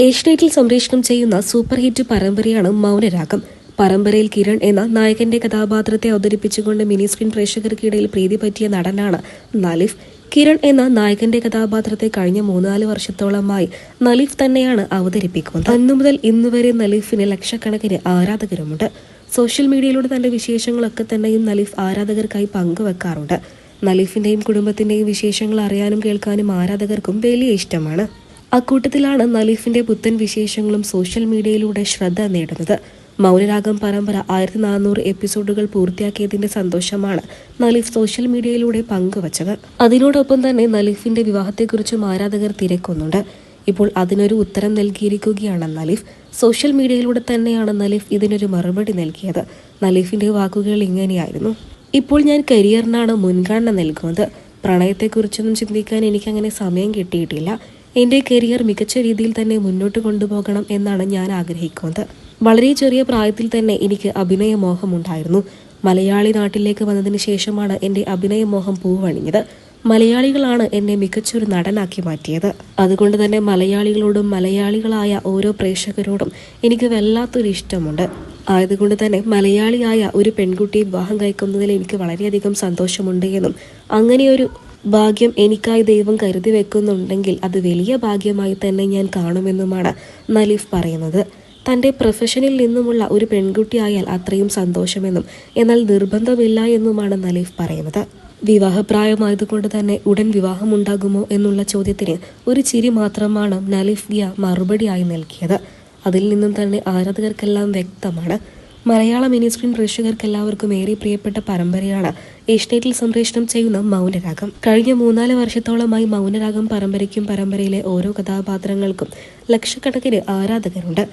ഏഷ്യനെറ്റിൽ സംപ്രേഷണം ചെയ്യുന്ന super hit പരമ്പരയാണ് Mounaragam. പരമ്പരയിൽ കിരൺ എന്ന നായകന്റെ കഥാപാത്രത്തെ അവതരിപ്പിച്ചുകൊണ്ട് മിനി സ്ക്രീൻ പ്രേക്ഷകർക്കിടയിൽ പ്രീതി പറ്റിയ നടനാണ് നലിഫ്. കിരൺ എന്ന നായകന്റെ കഥാപാത്രത്തെ കഴിഞ്ഞ മൂന്നാൽ വർഷത്തോളമായി നലിഫ് തന്നെയാണ് അവതരിപ്പിക്കുന്നത്. അന്നു മുതൽ ഇന്നുവരെ നലിഫിന് ലക്ഷക്കണക്കിന് ആരാധകരുമുണ്ട്. സോഷ്യൽ മീഡിയയിലൂടെ തന്റെ വിശേഷങ്ങളൊക്കെ തന്നെയും നലിഫ് ആരാധകർക്കായി പങ്കുവെക്കാറുണ്ട്. നലിഫിന്റെയും കുടുംബത്തിന്റെയും വിശേഷങ്ങൾ അറിയാനും കേൾക്കാനും ആരാധകർക്കും വലിയ ഇഷ്ടമാണ്. അക്കൂട്ടത്തിലാണ് നലീഫിന്റെ പുത്തൻ വിശേഷങ്ങളും സോഷ്യൽ മീഡിയയിലൂടെ ശ്രദ്ധ നേടുന്നത്. മൗനരാഗം പരമ്പര ആയിരത്തി നാനൂറ് എപ്പിസോഡുകൾ പൂർത്തിയാക്കിയതിന്റെ സന്തോഷമാണ് നലീഫ് സോഷ്യൽ മീഡിയയിലൂടെ പങ്കുവച്ചത്. അതിനോടൊപ്പം തന്നെ നലീഫിന്റെ വിവാഹത്തെക്കുറിച്ചും ആരാധകർ തിരക്കുന്നുണ്ട്. ഇപ്പോൾ അതിനൊരു ഉത്തരം നൽകിയിരിക്കുകയാണ് നലീഫ്. സോഷ്യൽ മീഡിയയിലൂടെ തന്നെയാണ് നലീഫ് ഇതിനൊരു മറുപടി നൽകിയത്. നലീഫിന്റെ വാക്കുകൾ ഇങ്ങനെയായിരുന്നു. ഇപ്പോൾ ഞാൻ കരിയറിനാണ് മുൻഗണന നൽകുന്നത്. പ്രണയത്തെക്കുറിച്ചൊന്നും ചിന്തിക്കാൻ എനിക്കങ്ങനെ സമയം കിട്ടിയിട്ടില്ല. എന്റെ കരിയർ മികച്ച രീതിയിൽ തന്നെ മുന്നോട്ട് കൊണ്ടുപോകണം എന്നാണ് ഞാൻ ആഗ്രഹിക്കുന്നത്. വളരെ ചെറിയ പ്രായത്തിൽ തന്നെ എനിക്ക് അഭിനയ മോഹമുണ്ടായിരുന്നു മലയാളി നാട്ടിലേക്ക് വന്നതിന് ശേഷമാണ് എന്റെ അഭിനയമോഹം പൂവണിഞ്ഞത്. മലയാളികളാണ് എന്നെ മികച്ചൊരു നടനാക്കി മാറ്റിയത്. അതുകൊണ്ട് തന്നെ മലയാളികളോടും മലയാളികളായ ഓരോ പ്രേക്ഷകരോടും എനിക്ക് വല്ലാത്തൊരു ഇഷ്ടമുണ്ട്. ആയതുകൊണ്ട് തന്നെ മലയാളിയായ ഒരു പെൺകുട്ടിയെ വിവാഹം കഴിക്കുന്നതിൽ എനിക്ക് വളരെയധികം സന്തോഷമുണ്ട് എന്നും അങ്ങനെയൊരു ഭാഗ്യം എനിക്കായി ദൈവം കരുതി വെക്കുന്നുണ്ടെങ്കിൽ അത് വലിയ ഭാഗ്യമായി തന്നെ ഞാൻ കാണുമെന്നുമാണ് നലീഫ് പറയുന്നത്. തന്റെ പ്രൊഫഷനിൽ നിന്നുമുള്ള ഒരു പെൺകുട്ടിയായാൽ അത്രയും സന്തോഷമെന്നും എന്നാൽ നിർബന്ധമില്ല എന്നുമാണ് നലീഫ് പറയുന്നത്. വിവാഹപ്രായമായതുകൊണ്ട് തന്നെ ഉടൻ വിവാഹമുണ്ടാകുമോ എന്നുള്ള ചോദ്യത്തിന് ഒരു ചിരി മാത്രമാണ് നലീഫ് ഗിയ മറുപടിയായി നൽകിയത്. അതിൽ നിന്നും തന്നെ ആരാധകർക്കെല്ലാം വ്യക്തമാണ്. മലയാള മിനി സ്ക്രീൻ പ്രേക്ഷകർക്ക് എല്ലാവർക്കും ഏറെ പ്രിയപ്പെട്ട പരമ്പരയാണ്. ഏഷ്യനെറ്റിൽ സംപ്രേഷണം ചെയ്യുന്ന മൗനരാഗം. കഴിഞ്ഞ മൂന്നാൽ വർഷത്തോളമായി മൗനരാഗം പരമ്പരയ്ക്കും പരമ്പരയിലെ ഓരോ കഥാപാത്രങ്ങൾക്കും ലക്ഷക്കണക്കിന് ആരാധകരുണ്ട്.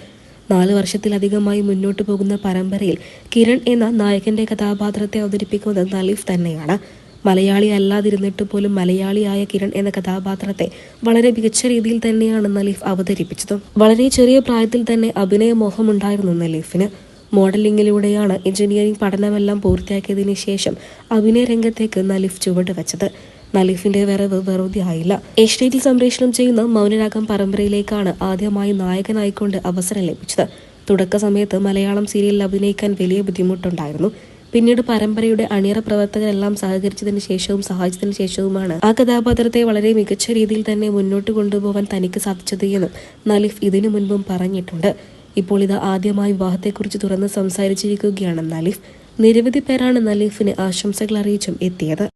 നാല് വർഷത്തിലധികമായി മുന്നോട്ടു പോകുന്ന പരമ്പരയിൽ കിരൺ എന്ന നായകന്റെ കഥാപാത്രത്തെ അവതരിപ്പിക്കുന്നത് നലീഫ് തന്നെയാണ്. മലയാളി അല്ലാതിരുന്നിട്ട് പോലും മലയാളിയായ കിരൺ എന്ന കഥാപാത്രത്തെ വളരെ മികച്ച രീതിയിൽ തന്നെയാണ് നലീഫ് അവതരിപ്പിച്ചത്. വളരെ ചെറിയ പ്രായത്തിൽ തന്നെ അഭിനയ മോഹമുണ്ടായിരുന്നു നലീഫിന്. മോഡലിംഗിലൂടെയാണ് എഞ്ചിനീയറിംഗ് പഠനമെല്ലാം പൂർത്തിയാക്കിയതിന് ശേഷം അഭിനയ രംഗത്തേക്ക് നലിഫ് ചുവട് വെച്ചത്. നലിഫിന്റെ വരവ് വെറുതെ ആയില്ല ഏഷ്യയിൽ സംപ്രേഷണം ചെയ്യുന്ന മൗനരാഗം പരമ്പരയിലേക്കാണ് ആദ്യമായി നായകനായിക്കൊണ്ട് അവസരം ലഭിച്ചത്. തുടക്ക സമയത്ത് മലയാളം സീരിയലിൽ അഭിനയിക്കാൻ വലിയ ബുദ്ധിമുട്ടുണ്ടായിരുന്നു. പിന്നീട് പരമ്പരയുടെ അണിയറ പ്രവർത്തകരെല്ലാം സഹകരിച്ചതിന് ശേഷവും സഹായിച്ചതിന് ശേഷവുമാണ് ആ കഥാപാത്രത്തെ വളരെ മികച്ച രീതിയിൽ തന്നെ മുന്നോട്ട് കൊണ്ടുപോകാൻ തനിക്ക് സാധിച്ചത് എന്നും നലിഫ് ഇതിനു മുൻപും പറഞ്ഞിട്ടുണ്ട്. ഇപ്പോൾ ഇത് ആദ്യമായി വിവാഹത്തെക്കുറിച്ച് തുറന്ന് സംസാരിച്ചിരിക്കുകയാണ് നലീഫ് നിരവധി പേരാണ് നലീഫിന് ആശംസകൾ അറിയിച്ചും എത്തിയത്.